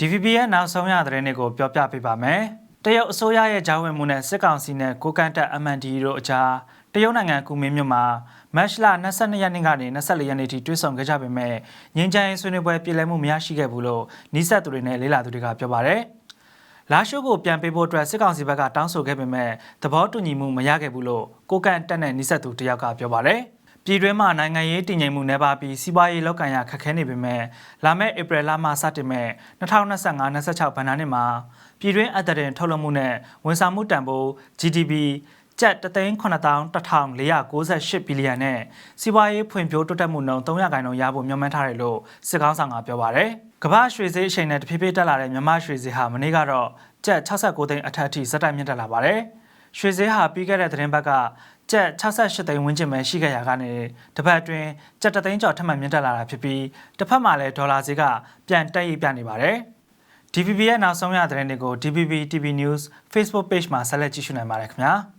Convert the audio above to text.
DVB ရဲ့နောက်ဆုံးရသတင်းတွေကိုပြောပြပေးပါမယ်။တရုတ်အစိုးရရဲ့ဂျာဝင်မှုနဲ့စစ်ကောင်စီနဲ့ကိုကန့်တက် MND တို့အကြားတရုတ်နိုင်ငံကူမင်းမြို့မှာမတ်လ22ရက်နေ့ကနေ24ရက်နေ့ထိတွေ့ဆုံခဲ့ကြပေမဲ့ငင်းချိုင်းဆွေးနွေးပွဲပြည်လည်မှုမရရှိခဲ့ဘူးလို့နှိစက်သူတွေနဲ့လေးလာသူတွေကပြောပါတယ်။လာရှုကိုပြန်ပေးဖို့အတွက်စစ်ကောင်စီဘက်ကတောင်းဆိုခဲ့ပေမဲ့သဘောတူညီမှုမရခဲ့ဘူးလို့ကိုကန့်တက်နဲ့နှိစက်သူတယောက်ကပြောပါတယ်။ ပြည်တွင်းမှာနိုင်ငံရေးတည်ငြိမ်မှုနှဲပါပြီးစီးပွားရေးလောက်ကန်ရခက်ခဲနေပေမဲ့လာမယ့်ဧပြီလမှစတင်မဲ့2025-26ဘဏ္ဍာနှစ်မှာပြည်တွင်းအသက်တင်ထုတ်လုပ်မှုနဲ့ဝန်ဆောင်မှုတန်ဖိုး GDP ကျပ်3,1498ဘီလီယံနဲ့စီးပွားရေးဖွံ့ဖြိုးတိုးတက်မှုနှုန်း300ခိုင်နှုန်းရဖို့မျှော်မှန်းထားတယ်လို့စစ်ကောင်းဆောင်ကပြောပါရယ်ကမ္ဘာရွှေဈေးအချိန်နဲ့တဖြည်းဖြည်းတက်လာတဲ့မြန်မာရွှေဈေးဟာမနေ့ကတော့ကျပ်69သိန်းအထက်အထိဇက်တိုက်မြင့်တက်လာပါတယ် ရွှေဈေးဟာပြီးခဲ့တဲ့သတင်းပတ်ကကျပ်68သိန်းဝန်းကျင်ပဲရှိခဲ့ရာကနေတစ်ပတ်အတွင်းကျပ်3သိန်းကျော်ထပ်မံမြင့်တက်လာတာဖြစ်ပြီးတစ်ဖက်မှာလည်းဒေါ်လာဈေးကပြန်တက်ရိပ်ပြနေပါတယ် DVB ရဲ့နောက်ဆုံးရသတင်းတွေကို DVB TV News Facebook Page မှာဆက်လက်ကြည့်ရှုနိုင်ပါတယ်ခင်ဗျာ။